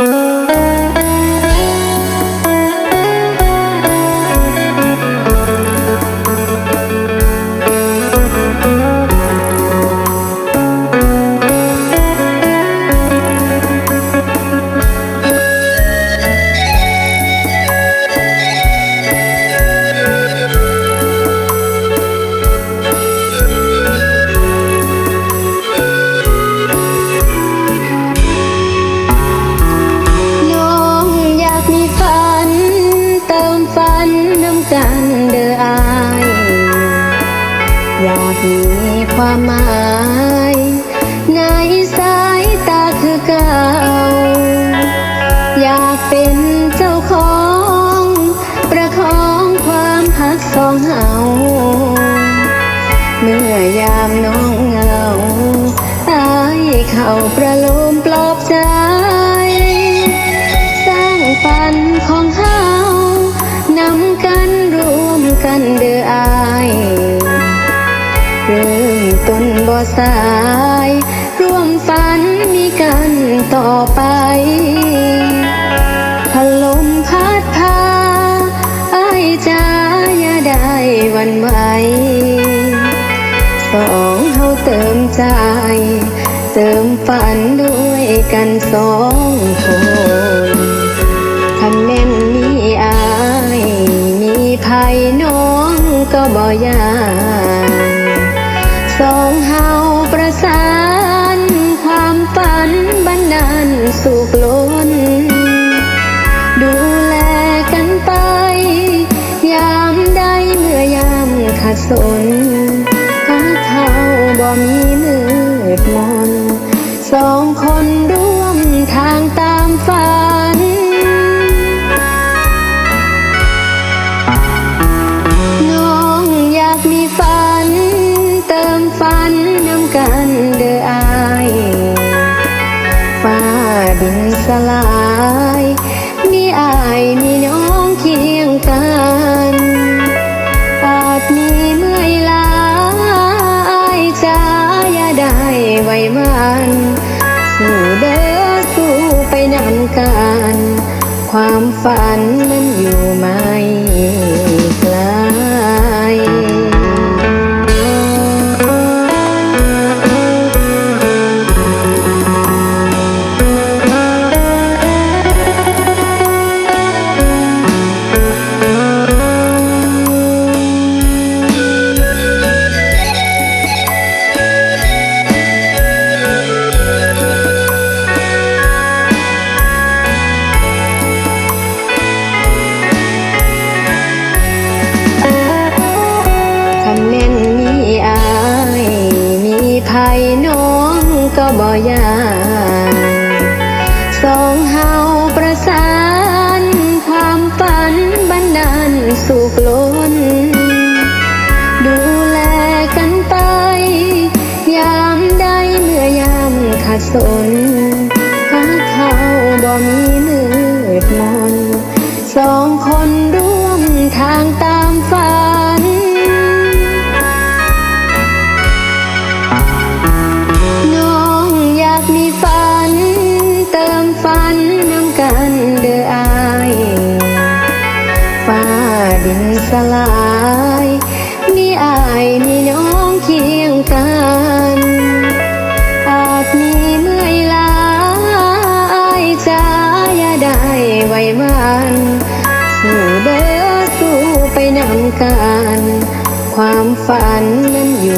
Oh. น้ำกันเด้ออายอยากมีความหมายในสายตาคือเก่า อยากเป็นเจ้าของ ประคองความหักสองเฮาเมื่อยามน้องเหงาอายเข้าประโลม คันเด้ออายเริ่มต้นบ่สาย ร่วมฝันมีกันต่อไปพลมพัดพาไอ้ายจ้าอย่าได้วันไหวสองเฮาเติมใจ เติมฝันด้วยกันสองคน มีภัยน้องก็บ่ยานสองเฮาประสาน ความฝันบันดาลสุขล้น ดูแลกันไป ยามใดเมื่อยามขัดสนหาเขาบ่มีมืดมนสองคนร่วมทางตา นนำกันเด้ออายฟ้าดินสลายมีอายมีน้องเคียงกันอาจมีเมื่อยล้าอายจ้าอย่าได้ไว้มันสู้เด้อสู้ไปนำกัน ความฝันนั้นอยู่ไหม กล้น ดูแลกันไป ยามใดเมื่อยามขัดสนหาเขาบ่มีมืดมน สองคนร่ สลายมีอายมีน้องเคียงกัน อาจมีเมื่อยล้าอายจะอย่าได้ไว้มันสู้เด้อสู้ไปนำกัน ความฝันนั้นอยู่